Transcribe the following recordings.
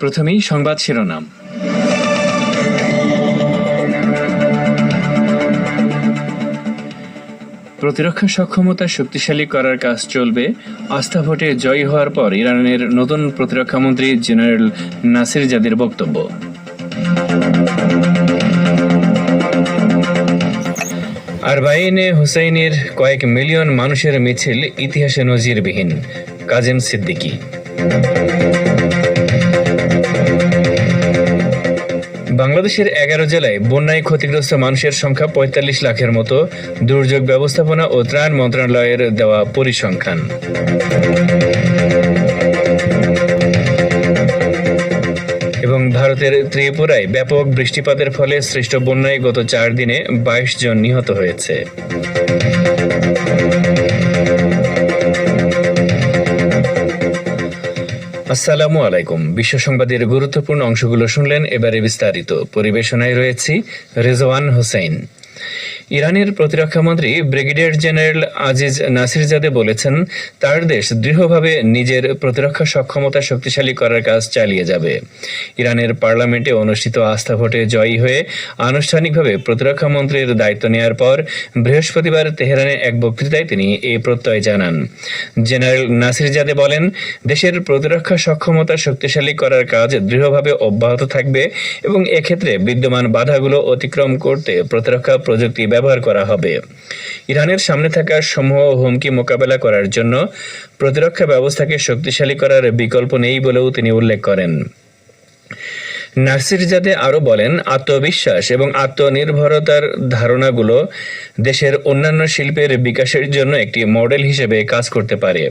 প্রথমেই সংবাদ শিরোনাম। প্রতিরক্ষা সক্ষমতা শক্তিশালী করার কাজ চলবে। আস্থা ভোটে জয়ী হওয়ার পর ইরানের নতুন প্রতিরক্ষামন্ত্রী জেনারেল নাসির জাদির বক্তব্য। আর বাইনে হুসাইনের কয়েক মিলিয়ন মানুষের মিছিল ইতিহাসে নজিরবিহীন। কাজেম সিদ্দিকী। বাংলাদেশের এগারো জেলায় বন্যায় ক্ষতিগ্রস্ত মানুষের সংখ্যা পঁয়তাল্লিশ লাখের মতো। দুর্যোগ ব্যবস্থাপনা ও ত্রাণ মন্ত্রণালয়ের দেওয়া পরিসংখ্যান। এবং ভারতের ত্রিপুরায় ব্যাপক বৃষ্টিপাতের ফলে সৃষ্ট বন্যায় গত চার দিনে বাইশ জন নিহত হয়েছে। আসসালামু আলাইকুম। বিশ্ব সংবাদের গুরুত্বপূর্ণ অংশগুলো শুনলেন। এবারে বিস্তারিত। পরিবেশনায় রয়েছি রেজওয়ান হোসেন। ইরানের প্রতিরক্ষামন্ত্রী ব্রিগেডিয়ার জেনারেল আজিজ নাসিরজাদে বলেছেন, তার দেশ দৃঢ়ভাবে নিজের প্রতিরক্ষা সক্ষমতা শক্তিশালী করার কাজ চালিয়ে যাবে। ইরানের পার্লামেন্টে অনুষ্ঠিত আস্থা ভোটে জয়ী হয়ে আনুষ্ঠানিকভাবে প্রতিরক্ষা মন্ত্রীর দায়িত্ব নেওয়ার পর বৃহস্পতিবার তেহরানে এক বক্তৃতায় তিনি এই প্রত্যয় জানান। জেনারেল নাসিরজাদে বলেন, দেশের প্রতিরক্ষা সক্ষমতা শক্তিশালী করার কাজ দৃঢ়ভাবে অব্যাহত থাকবে এবং এক্ষেত্রে বিদ্যমান বাধাগুলো অতিক্রম করতে প্রতিরক্ষা প্রযুক্তি ব্যবহার করা হবে। ইরানের সামনে থাকা সমূহ হুমকি মোকাবেলা করার জন্য প্রতিরক্ষা ব্যবস্থাকে শক্তিশালী করার বিকল্প নেই বলেও তিনি উল্লেখ করেন। নাসির জাদে আরও বলেন, আত্মবিশ্বাস এবং আত্মনির্ভরতার ধারণাগুলো দেশের অন্যান্য শিল্পের বিকাশের জন্য একটি মডেল হিসেবে কাজ করতে পারে।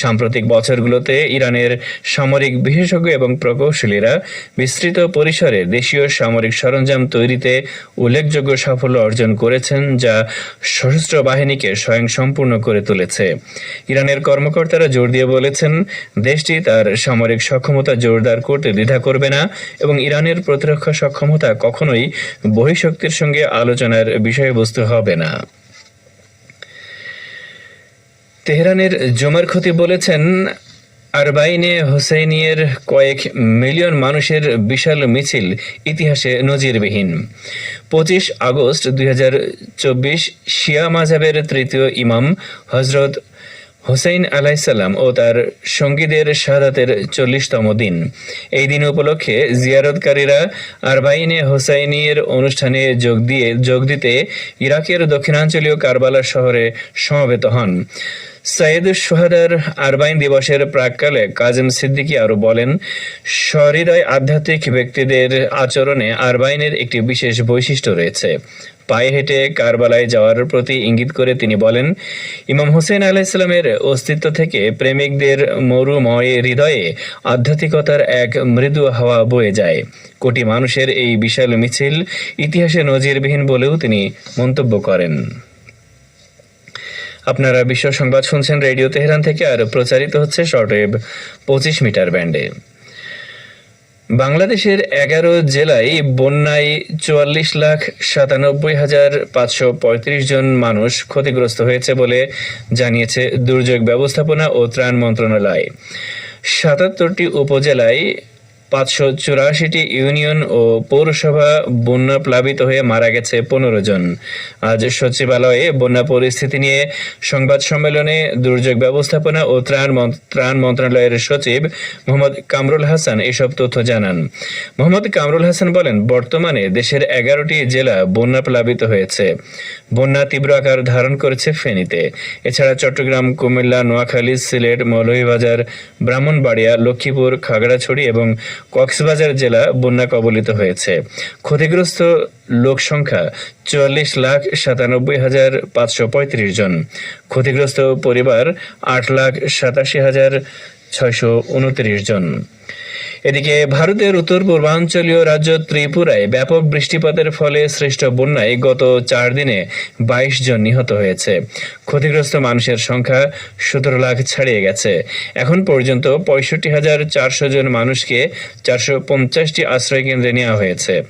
সাম্প্রতিক বছরগুলোতে ইরানের সামরিক বিশেষজ্ঞ এবং প্রকৌশলীরা বিস্তৃত পরিসরে দেশীয় সামরিক সরঞ্জাম তৈরিতে উল্লেখযোগ্য সাফল্য অর্জন করেছেন, যা সশস্ত্র বাহিনীকে স্বয়ংসম্পূর্ণ করে তুলেছে। ইরানের কর্মকর্তারা জোর দিয়ে বলেছেন, দেশটি তার সামরিক সক্ষমতা জোরদার করতে দ্বিধা করবে না এবং ইরানের প্রতিরক্ষা সক্ষমতা কখনোই বহিঃশক্তির সঙ্গে আলোচনার বিষয়বস্তু হবে না। তেহরানের জমার ক্ষতি বলেছেন, আরবাইনে হোসেইনিয়ের কয়েক মিলিয়ন মানুষের বিশাল মিছিল ইতিহাসে নজিরবিহীন। পঁচিশ আগস্ট দুই হাজার চব্বিশ শিয়া মাঝাবের তৃতীয় ইমাম হজরত হোসেইন আলাইসাল্লাম ও তার সঙ্গীদের শাহাদাতের চল্লিশতম দিন। এই দিন উপলক্ষে জিয়ারতকারীরা আরবাইনে হোসাইনিয়ের অনুষ্ঠানে যোগ দিয়ে, যোগ দিতে ইরাকের দক্ষিণাঞ্চলীয় কারবালা শহরে সমবেত হন। সৈয়দ সোহাদার আরবাইন দিবসের প্রাককালে কাজেম সিদ্দিকী আরও বলেন, সহৃদয় আধ্যাত্মিক ব্যক্তিদের আচরণে আরবাইনের একটি বিশেষ বৈশিষ্ট্য রয়েছে। পায়ে হেঁটে কারবালায় যাওয়ার প্রতি ইঙ্গিত করে তিনি বলেন, ইমাম হোসেন আলাইসালামের অস্তিত্ব থেকে প্রেমিকদের মরুময় হৃদয়ে আধ্যাত্মিকতার এক মৃদু হাওয়া বয়ে যায়। কোটি মানুষের এই বিশাল মিছিল ইতিহাসে নজিরবিহীন বলেও তিনি মন্তব্য করেন। আপনারা বিশ্ব সংবাদ শুনছেন রেডিও তেহরান থেকে, আর প্রচারিত হচ্ছে শর্টওয়েভ পঁচিশ মিটার ব্যান্ডে। বাংলাদেশের এগারো জেলায় বন্যায় চুয়াল্লিশ লাখ সাতানব্বই হাজার পাঁচশো পঁয়ত্রিশ জন মানুষ ক্ষতিগ্রস্ত হয়েছে বলে জানিয়েছে দুর্যোগ ব্যবস্থাপনা ও ত্রাণ মন্ত্রণালয়। সাতাত্তরটি উপজেলায় পাঁচশো চুরাশিটি ইউনিয়ন ও পৌরসভা বন্যা প্লাবিত হয়ে মারা গেছে পনেরো জন। আজ সচিবালয়ে বন্যা পরিস্থিতি নিয়ে সংবাদ সম্মেলনে দুর্যোগ ব্যবস্থাপনা ও ত্রাণ ত্রাণ মন্ত্রণালয়ের সচিব মোহাম্মদ কামরুল হাসান এসব তথ্য জানান। মোহাম্মদ কামরুল হাসান বলেন, বর্তমানে দেশের এগারোটি জেলা বন্যা প্লাবিত হয়েছে। বন্যা তীব্র আকার ধারণ করেছে ফেনীতে। এছাড়া চট্টগ্রাম, কুমিল্লা, নোয়াখালী, সিলেট, মৌলভীবাজার, ব্রাহ্মণবাড়িয়া, লক্ষ্মীপুর, খাগড়াছড়ি এবং কক্সবাজার জেলা বন্যা কবলিত হয়েছে। ক্ষতিগ্রস্ত লোক সংখ্যা চুয়াল্লিশ লাখ সাতানব্বই হাজার পাঁচশো পঁয়ত্রিশ জন। ক্ষতিগ্রস্ত পরিবার আট লাখ সাতাশি হাজার ছয়শো উনত্রিশ জন। এদিকে ভারতের উত্তর পূর্বাঞ্চলীয় রাজ্য ত্রিপুরায় ব্যাপক বৃষ্টিপাতের ফলে সৃষ্ট বন্যায় গত চার দিনে বাইশ জন নিহত হয়েছে। ক্ষতিগ্রস্ত মানুষের সংখ্যা সতেরো লাখ ছাড়িয়ে গেছে। এখন পর্যন্ত পঁয়ষট্টি হাজার চারশো জন মানুষকে চারশো পঞ্চাশটি আশ্রয় কেন্দ্রে নেওয়া হয়েছে।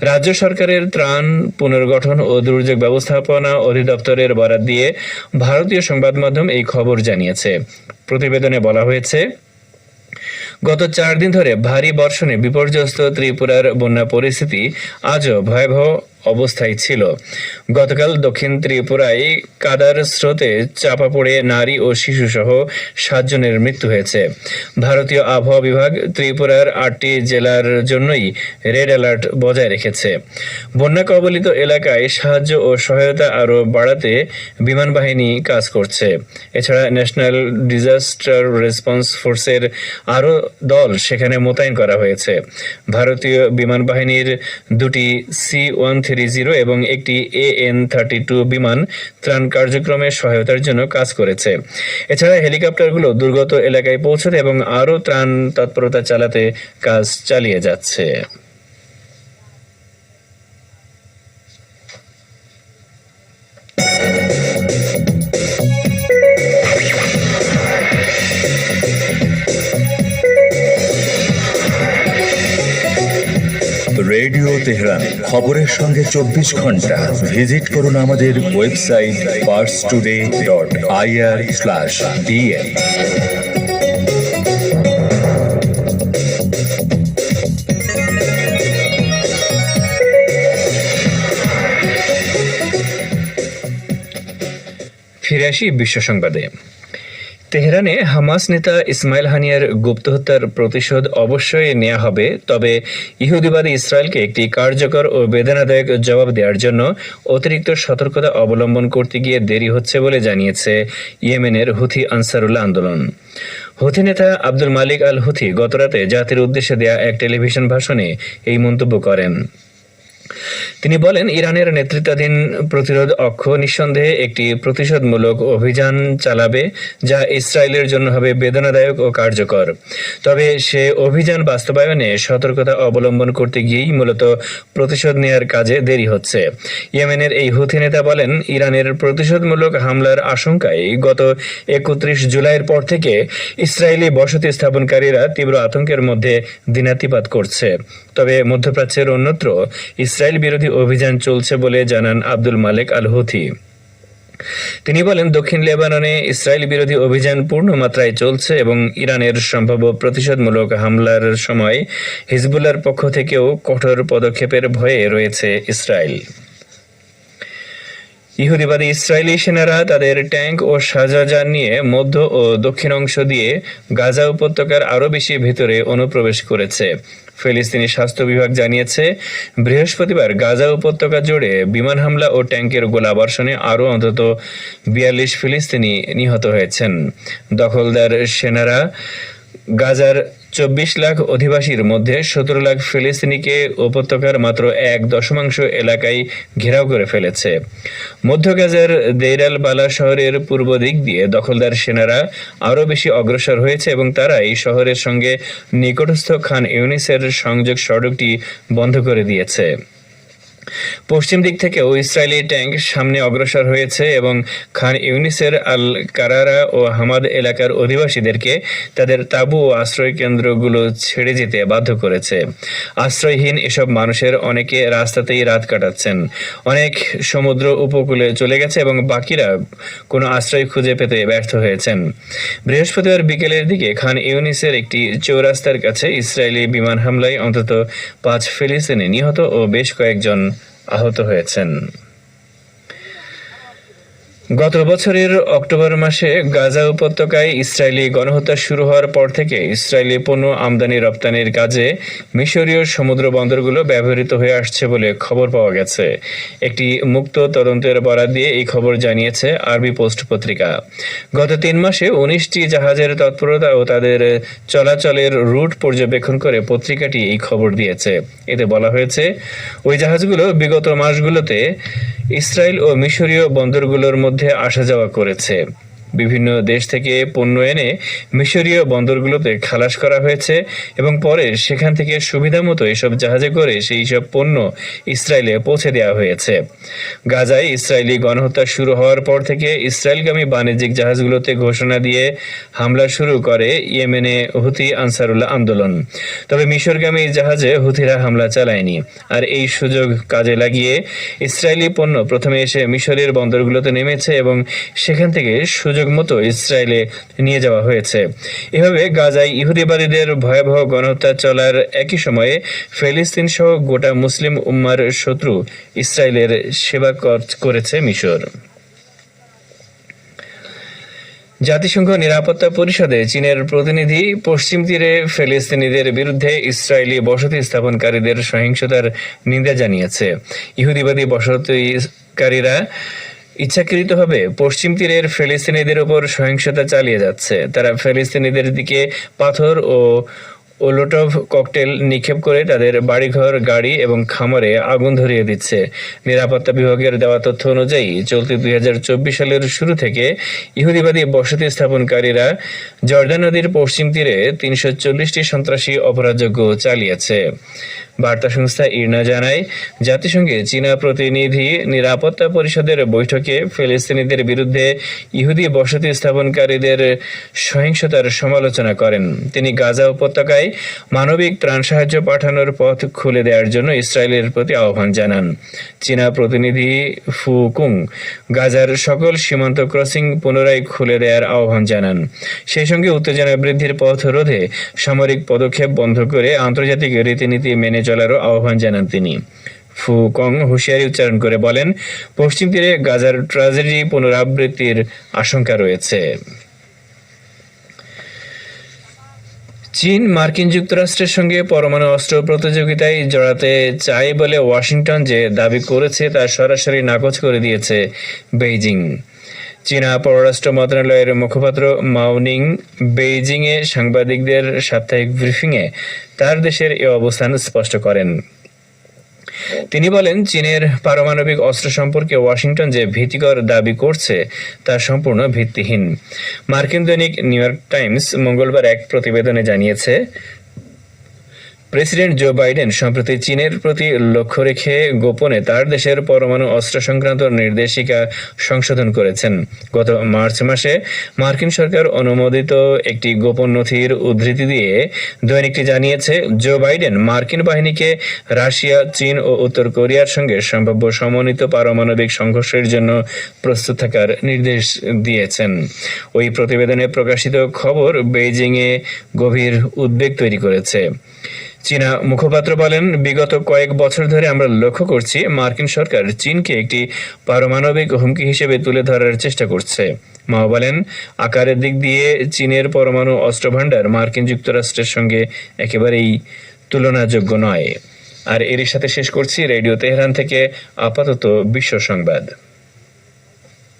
রাজ্য সরকারের ত্রাণ পুনর্গঠন ও দুর্যোগ ব্যবস্থাপনা অধিদপ্তরের বরাত দিয়ে ভারতীয় সংবাদ মাধ্যম এই খবর জানিয়েছে। প্রতিবেদনে বলা হয়েছে গত চার দিন ধরে ভারী বর্ষণে বিপর্যস্ত ত্রিপুরার বন্যা পরিস্থিতি আজও ভয়াবহ অবস্থায় ছিল। গতকাল দক্ষিণ ত্রিপুরায় কাদার স্রোতে চাপা পড়ে নারী ও শিশু সহ সাতজনের মৃত্যু হয়েছে। ভারতীয় আবহাওয়া বিভাগ ত্রিপুরার আটটি জেলার জন্যই রেড অ্যালার্ট বজায় রেখেছে। বন্যা কবলিত এলাকায় সাহায্য ও সহায়তা আরও বাড়াতে বিমান বাহিনী কাজ করছে। এছাড়া ন্যাশনাল ডিজাস্টার রেসপন্স ফোর্সের আরও দল সেখানে মোতায়েন করা হয়েছে। ভারতীয় বিমান বাহিনীর দুটি সি ওয়ান থ্রি জিরো এবং একটি এ এন থার্টি টু বিমান ত্রাণ কার্যক্রমে সহায়তার জন্য কাজ করেছে। এছাড়া হেলিকপ্টারগুলো দুর্গত এলাকায় পৌঁছতে এবং আরও ত্রাণ তৎপরতা চালাতে কাজ চালিয়ে যাচ্ছে। Radio Tehran. খবরের সঙ্গে চব্বিশ ঘণ্টা। ভিজিট করুন আমাদের website Pars today dot IR slash ফিরে আসি বিশ্ব সংবাদে। তেহরানে হামাস নেতা ইসমাইল হানিয়ার গুপ্ত হত্যার প্রতিশোধ অবশ্যই নেওয়া হবে, তবে ইহুদিবাদী ইসরায়েলকে একটি কার্যকর ও বেদনাদায়ক জবাব দেওয়ার জন্য অতিরিক্ত সতর্কতা অবলম্বন করতে গিয়ে দেরি হচ্ছে বলে জানিয়েছে ইয়েমেনের হুথি আনসারুল্লাহ আন্দোলন। হুথি নেতা আব্দুল মালিক আল হুথি গতরাতে জাতির উদ্দেশ্যে দেয়া এক টেলিভিশন ভাষণে এই মন্তব্য করেন। তিনি বলেন, ইরানের নেতৃত্বাধীন প্রতিরোধ অক্ষ নিঃসন্দেহে একটি প্রতিশোধমূলক অভিযান চালাবে যা ইসরায়েলের জন্য হবে বেদনাদায়ক ও কার্যকর। তবে সে অভিযান বাস্তবায়নে সতর্কতা অবলম্বন করতে গিয়েই মূলত প্রতিশোধ নেয়ার কাজে দেরি হচ্ছে। ইয়েমেনের এই হুথি নেতা বলেন, ইরানের প্রতিশোধমূলক হামলার আশঙ্কায় গত একত্রিশ জুলাইয়ের পর থেকে ইসরায়েলি বসতি স্থাপনকারীরা তীব্র আতঙ্কের মধ্যে দিনাতিপাত করছে। তবে মধ্যপ্রাচ্যের অন্যত্র ইসরায়েল বিরোধী অভিযান চলছে বলে জানান আব্দুল মালেক আল হুথি তিনি বলেন, দক্ষিণ লেবাননে ইসরায়েল বিরোধী অভিযান পূর্ণ মাত্রায় চলছে এবং ইরানের সম্ভাব্য প্রতিশোধমূলক হামলার সময় হিজবুল্লার পক্ষ থেকেও কঠোর পদক্ষেপের ভয়ে রয়েছে ইসরায়েল। ইহুদিবাদী ইসরায়েলি সেনারা তাদের ট্যাঙ্ক ও সাজাযান নিয়ে মধ্য ও দক্ষিণ অংশ দিয়ে গাজা উপত্যকার আরও বেশি ভেতরে অনুপ্রবেশ করেছে। ফিলিস্তিনি স্বাস্থ্য বিভাগ জানিয়েছে, বৃহস্পতিবার গাজা উপত্যকা জুড়ে বিমান হামলা ও ট্যাঙ্কের গোলাবর্ষণে আরও অন্তত বিয়াল্লিশ ফিলিস্তিনি নিহত হয়েছেন। দখলদার সেনারা গাজার চব্বিশ লাখ অধিবাসীর মধ্যে সতেরো লাখ ফিলিস্তিনিকে উপত্যকার মাত্র এক দশমাংশ এলাকায় ঘেরাও করে ফেলেছে। মধ্য গাজার দেইরাল বালা শহরের পূর্ব দিক দিয়ে দখলদার সেনারা আরও বেশি অগ্রসর হয়েছে এবং তারা এই শহরের সঙ্গে নিকটস্থ খান ইউনিসের সংযোগ সড়কটি বন্ধ করে দিয়েছে। পশ্চিম দিক থেকেও ইসরায়েলি ট্যাঙ্ক সামনে অগ্রসর হয়েছে এবং খান ইউনিসের আল কারারা ও হামাদ এলাকার অধিবাসীদেরকে তাদের তাঁবু ও আশ্রয় কেন্দ্রগুলো ছেড়ে যেতে বাধ্য করেছে। আশ্রয়হীন এসব মানুষের অনেকে রাস্তাতেই রাত কাটাচ্ছেন। অনেক সমুদ্র উপকূলে চলে গেছে এবং বাকিরা কোনো আশ্রয় খুঁজে পেতে ব্যর্থ হয়েছেন। বৃহস্পতিবার বিকেলের দিকে খান ইউনিসের একটি চৌরাস্তার কাছে ইসরায়েলি বিমান হামলায় অন্তত পাঁচ ফিলিস্তিনি নিহত ও বেশ কয়েকজন আহত হয়েছেন। গত বছরের অক্টোবর মাসে গাজা উপত্যকায় ইসরায়েলি গণহত্যা শুরু হওয়ার পর থেকে ইসরায়েলি পণ্য আমদানি রপ্তানির কাজে মিশরীয় সমুদ্র বন্দরগুলো ব্যবহৃত হয়ে আসছে বলে খবর পাওয়া গেছে। একটি মুক্ত তদন্তের বরাদ দিয়ে এই খবর জানিয়েছে আরবি পোস্ট পত্রিকা। গত তিন মাসে উনিশটি জাহাজের তৎপরতা ও তাদের চলাচলের রুট পর্যবেক্ষণ করে পত্রিকাটি এই খবর দিয়েছে। এতে বলা হয়েছে, ওই জাহাজগুলো বিগত মাসগুলোতে ইসরায়েল ও মিশরীয় বন্দরগুলোর মধ্যে আসা যাওয়া করেছে। বিভিন্ন দেশ থেকে পণ্য এনে মিশরীয় বন্দরগুলোতে খালাস করা হয়েছে এবং পরে সেখান থেকে সুবিধা মতো এসব জাহাজে করে সেই সব পণ্য ইসরায়েলে পৌঁছে দেওয়া হয়েছে। গাজায় ইসরায়েলি গণহত্যা শুরু হওয়ার পর থেকে ইসরায়েলগামী বাণিজ্যিক জাহাজগুলোতে ঘোষণা দিয়ে হামলা শুরু করে ইয়েমেনে হুথি আনসারুল্লাহ আন্দোলন। তবে মিশরগামী জাহাজে হুথিরা হামলা চালায়নি। আর এই সুযোগ কাজে লাগিয়ে ইসরায়েলি পণ্য প্রথমে এসে মিশরের বন্দরগুলোতে নেমেছে এবং সেখান থেকে সুযোগ সুযোগ মতো ইসরায়েলে নিয়ে যাওয়া হয়েছে। এভাবে গাজায় ইহুদিবাদীদের ভয়াবহ গণহত্যা চলার একই সময়ে ফিলিস্তিন সহ গোটা মুসলিম উম্মার শত্রু ইসরায়েলের সেবা করেছে মিশর। জাতিসংঘ নিরাপত্তা পরিষদে চীনের প্রতিনিধি পশ্চিম তীরে ফিলিস্তিনিদের বিরুদ্ধে ইসরায়েলি বসতি স্থাপনকারীদের সহিংসতার নিন্দা জানিয়েছে। ইহুদিবাদী বসতিকারীরা ইচ্ছাকৃতভাবে পশ্চিম তীরের ফিলিস্তিনিদের উপর সহিংসতা চালিয়ে যাচ্ছে। তারা ফিলিস্তিনিদের দিকে পাথর ও ওলোটভ ককটেল নিক্ষেপ করে তাদের বাড়িঘর, গাড়ি এবং খামারে আগুন ধরিয়ে দিচ্ছে। নিরাপত্তা বিভাগের দেওয়া তথ্য অনুযায়ী, চলতি দুই হাজার চব্বিশ সালের শুরু থেকে ইহুদিবাদী বসতি স্থাপনকারীরা জর্দান নদীর পশ্চিম তীরে তিনশো চল্লিশটি সন্ত্রাসী অপরাধযোগ্য চালিয়েছে। বার্তা সংস্থা ইরনা জানায়, জাতিসংঘে চীনা প্রতিনিধি নিরাপত্তা পরিষদের বৈঠকে ফিলিস্তিনিদের বিরুদ্ধে ইহুদি বসতি স্থাপনকারীদের সহিংসতার সমালোচনা করেন। তিনি গাজা উপত্যকায় মানবিক ত্রাণ সাহায্য পাঠানোর পথ খুলে দেওয়ার জন্য ইসরায়েলের প্রতি আহ্বান জানান। চীনা প্রতিনিধি ফু কুং গাজার সকল সীমান্ত ক্রসিং পুনরায় খুলে দেওয়ার আহ্বান জানান। সেই সঙ্গে উত্তেজনা বৃদ্ধির পথ রোধে সামরিক পদক্ষেপ বন্ধ করে আন্তর্জাতিক রীতিনীতি মেনে চলারও আহ্বান জানান তিনি। ফু কং হুঁশিয়ারি উচ্চারণ করে বলেন, পশ্চিম তীরে গাজার ট্র্যাজেডি পুনরাবৃত্তির আশঙ্কা রয়েছে। চীন মার্কিন যুক্তরাষ্ট্রের সঙ্গে পরমাণু অস্ত্র প্রতিযোগিতায় জড়াতে চায় বলে ওয়াশিংটন যে দাবি করেছে তা সরাসরি নাকচ করে দিয়েছে বেইজিং। চীনা পররাষ্ট্র মন্ত্রণালয়ের মুখপাত্র মাউনিং বেইজিংয়ে সাংবাদিকদের সাপ্তাহিক ব্রিফিংয়ে তার দেশের এ অবস্থান স্পষ্ট করেন। তিনি বলেন, চীনের পারমাণবিক অস্ত্র সম্পর্কে ওয়াশিংটন যে ভীতিকর দাবি করছে, তা সম্পূর্ণ ভিত্তিহীন। মার্কিন দৈনিক নিউ ইয়র্ক টাইমস মঙ্গলবার এক প্রতিবেদনে জানিয়েছে প্রেসিডেন্ট জো বাইডেন সম্প্রতি চীনের প্রতি লক্ষ্য রেখে গোপনে তার দেশের পরমাণু অস্ত্র সংক্রান্ত নির্দেশিকা সংশোধন করেছেন। গত মার্চ মাসে মার্কিন সরকার অনুমোদিত একটি গোপন নথির উদ্ধৃতি দিয়ে দৈনিকটি জানিয়েছে, জো বাইডেন মার্কিন বাহিনীকে রাশিয়া, চীন ও উত্তর কোরিয়ার সঙ্গে সম্ভাব্য সমন্বিত পারমাণবিক সংঘর্ষের জন্য প্রস্তুত থাকার নির্দেশ দিয়েছেন। ওই প্রতিবেদনে প্রকাশিত খবর বেইজিংয়ে গভীর উদ্বেগ তৈরি করেছে। চীনা মুখপাত্র বলেন, বিগত কয়েক বছর ধরে আমরা লক্ষ্য করছি মার্কিন সরকার চীনকে একটি পারমাণবিক হুমকি হিসেবে তুলে ধরার চেষ্টা করছে। মাও বলেন, আকারের দিক দিয়ে চীনের পরমাণু অস্ত্র ভাণ্ডার মার্কিন যুক্তরাষ্ট্রের সঙ্গে একেবারেই তুলনাযোগ্য নয়। আর এরই সাথে শেষ করছি রেডিও তেহরান থেকে আপাতত বিশ্ব সংবাদ।